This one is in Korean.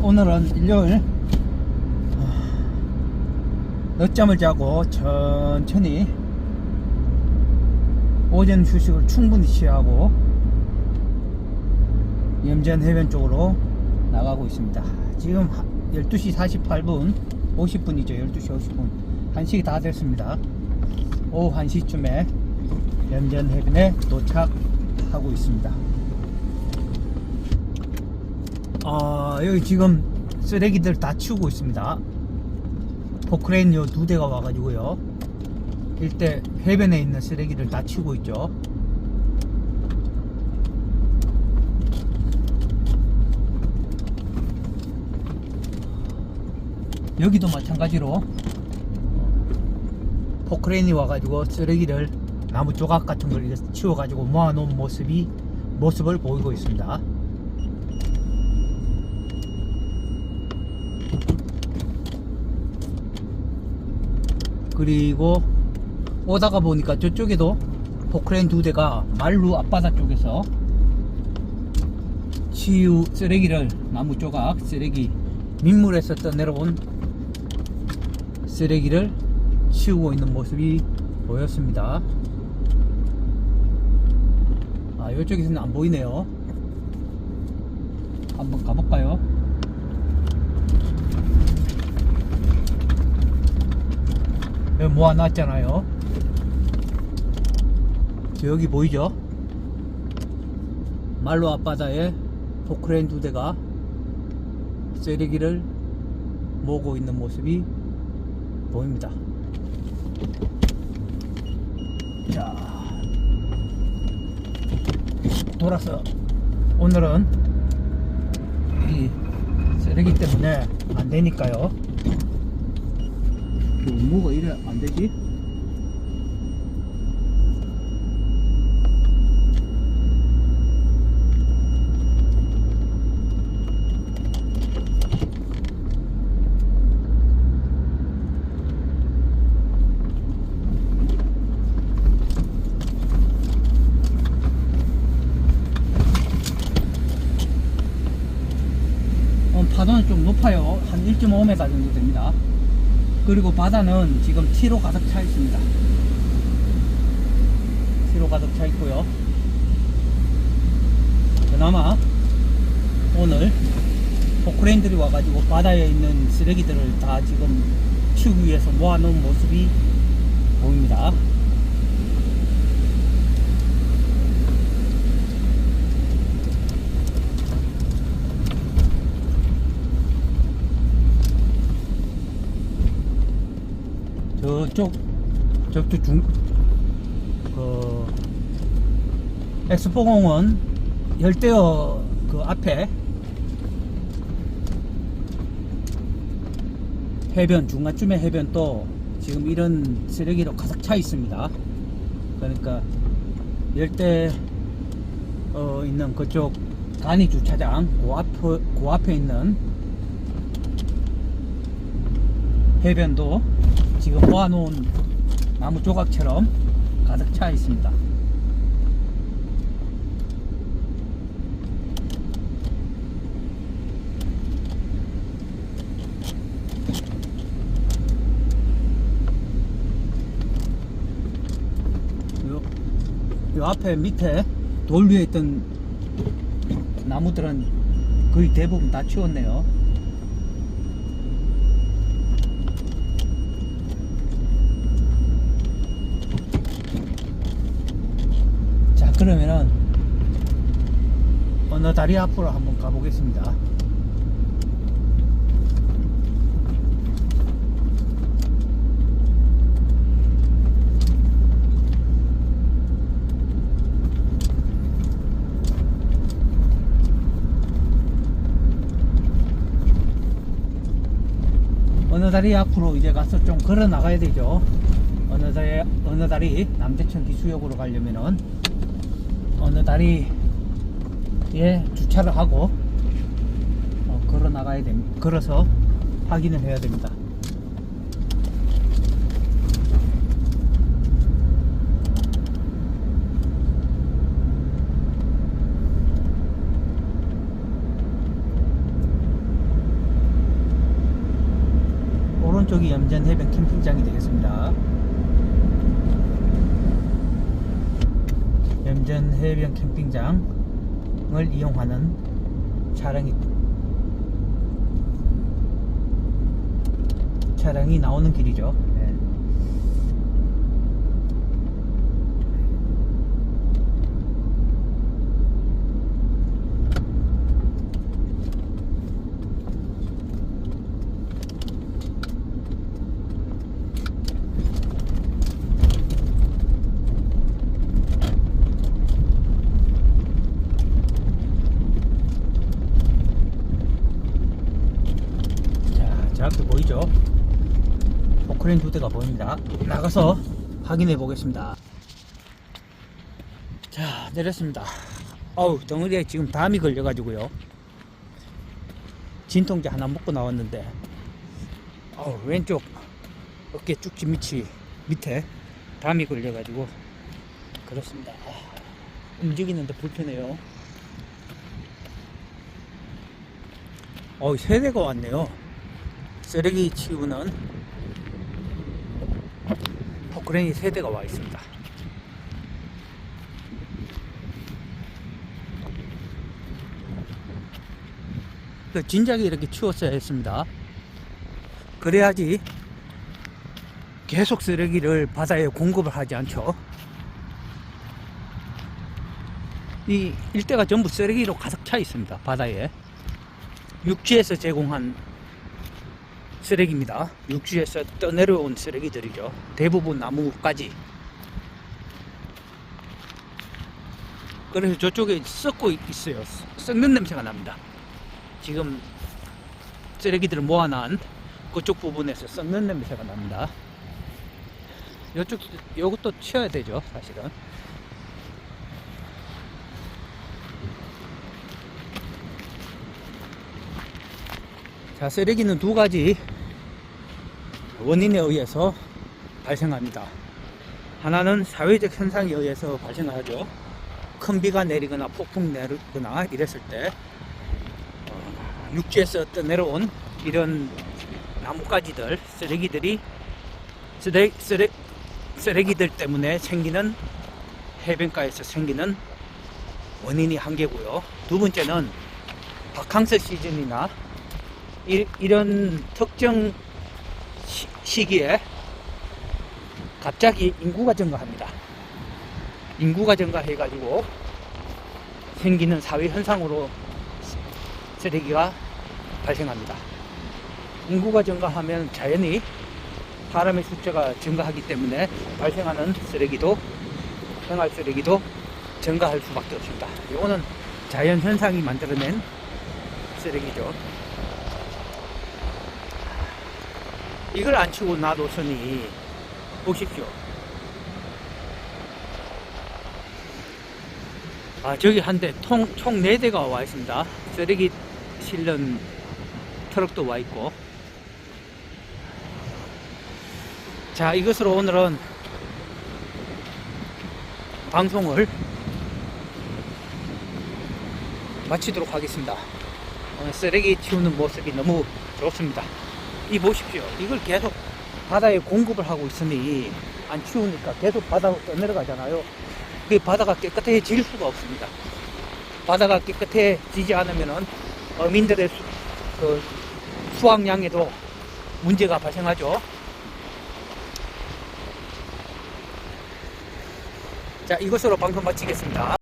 오늘은 일요일 아, 늦잠을 자고 천천히 오전 휴식을 충분히 취하고 염전 해변 쪽으로 나가고 있습니다. 지금 12시 48분 50분이죠. 12시 50분 1시가 다 됐습니다. 오후 1시쯤에 염전 해변에 도착하고 있습니다. 아, 여기 지금 쓰레기들 다 치우고 있습니다. 포크레인 요두 대가 와가지고요. 일대 해변에 있는 쓰레기를 다 치우고 있죠. 여기도 마찬가지로 포크레인이 와가지고 쓰레기를 나무 조각 같은 걸 치워가지고 모아놓은 모습이 모습을 보이고 있습니다. 그리고 오다가 보니까 저쪽에도 포크레인 두 대가 말루 앞바다 쪽에서 치유 쓰레기를 나무 조각 쓰레기 민물에서 떠내려온 쓰레기를 치우고 있는 모습이 보였습니다. 아, 이쪽에서는 안 보이네요. 한번 가볼까요? 여기 모아놨잖아요. 저기 보이죠? 말로 앞바다에 포크레인 두 대가 쓰레기를 모으고 있는 모습이 보입니다. 자, 돌아서 오늘은 이 쓰레기 때문에 안 되니까요. 그 뭐가 이래 안 되지? 어, 파도는 좀 높아요. 한 1.5m 정도 됩니다. 그리고 바다는 지금 티로 가득 차 있습니다. 티로 가득 차 있고요. 그나마 오늘 포크레인들이 와가지고 바다에 있는 쓰레기들을 다 지금 치우기 위해서 모아놓은 모습이 보입니다. 저쪽 저쪽 중 그 엑스포공원 열대어 그 앞에 해변 중간쯤에 해변 또 지금 이런 쓰레기로 가득 차 있습니다. 그러니까 열대 어 있는 그쪽 간이 주차장 그 앞에 그 앞에 있는 해변도 지금 모아놓은 나무 조각처럼 가득 차 있습니다. 요, 요 앞에 밑에 돌 위에 있던 나무들은 거의 대부분 다 치웠네요. 자 그러면은 어느 다리 앞으로 한번 가보겠습니다. 어느 다리 앞으로 이제 가서 좀 걸어 나가야 되죠. 어느 다리 어느 다리 남대천 기수역으로 가려면은 어느 다리에 주차를 하고 어, 걸어 나가야 됩니다. 걸어서 확인을 해야 됩니다. 오른쪽이 염전 해변 캠핑장이 되겠습니다. 염전 해변 캠핑장을 이용하는 차량이 차량이 나오는 길이죠. 앞에 보이죠? 포크레인 두 대가 보입니다. 나가서 확인해 보겠습니다. 자, 내렸습니다. 어우, 덩어리에 지금 담이 걸려가지고요. 진통제 하나 먹고 나왔는데, 어우, 왼쪽 어깨 쭉지 밑이 밑에 담이 걸려가지고, 그렇습니다. 아, 움직이는데 불편해요. 어우, 세 대가 왔네요. 쓰레기 치우는 포크레인이 세 대가 와 있습니다. 그 진작에 이렇게 치웠어야 했습니다. 그래야지 계속 쓰레기를 바다에 공급을 하지 않죠. 이 일대가 전부 쓰레기로 가득 차 있습니다. 바다에. 육지에서 제공한 쓰레기입니다. 육지에서 떠내려온 쓰레기들이죠. 대부분 나무까지. 그래서 저쪽에 썩고 있어요. 썩는 냄새가 납니다. 지금 쓰레기들을 모아놓은 그쪽 부분에서 썩는 냄새가 납니다. 이쪽, 요것도 치워야 되죠, 사실은. 자, 쓰레기는 두 가지 원인에 의해서 발생합니다. 하나는 사회적 현상에 의해서 발생하죠. 큰 비가 내리거나 폭풍 내리거나 이랬을 때 어, 육지에서 떠내려온 이런 나뭇가지들, 쓰레기들이 쓰레, 쓰레, 쓰레기들 때문에 생기는 해변가에서 생기는 원인이 한 개고요. 두 번째는 바캉스 시즌이나 이, 이런 특정 시, 시기에 갑자기 인구가 증가합니다. 인구가 증가해가지고 생기는 사회 현상으로 쓰레기가 발생합니다. 인구가 증가하면 자연히 사람의 숫자가 증가하기 때문에 발생하는 쓰레기도 생활 쓰레기도 증가할 수밖에 없습니다. 이거는 자연 현상이 만들어낸 쓰레기죠. 이걸 안 치고 놔뒀으니 보십시오. 아 저기 한대총총네 대가 와 있습니다. 쓰레기 실는 트럭도 와 있고. 자 이것으로 오늘은 방송을 마치도록 하겠습니다. 쓰레기 치우는 모습이 너무 좋습니다. 이 보십시오. 이걸 계속 바다에 공급을 하고 있으니 안 치우니까 계속 바다로 떠내려가잖아요. 그 바다가 깨끗해질 수가 없습니다. 바다가 깨끗해지지 않으면은 어민들의 수, 그 수확량에도 문제가 발생하죠. 자, 이것으로 방송 마치겠습니다.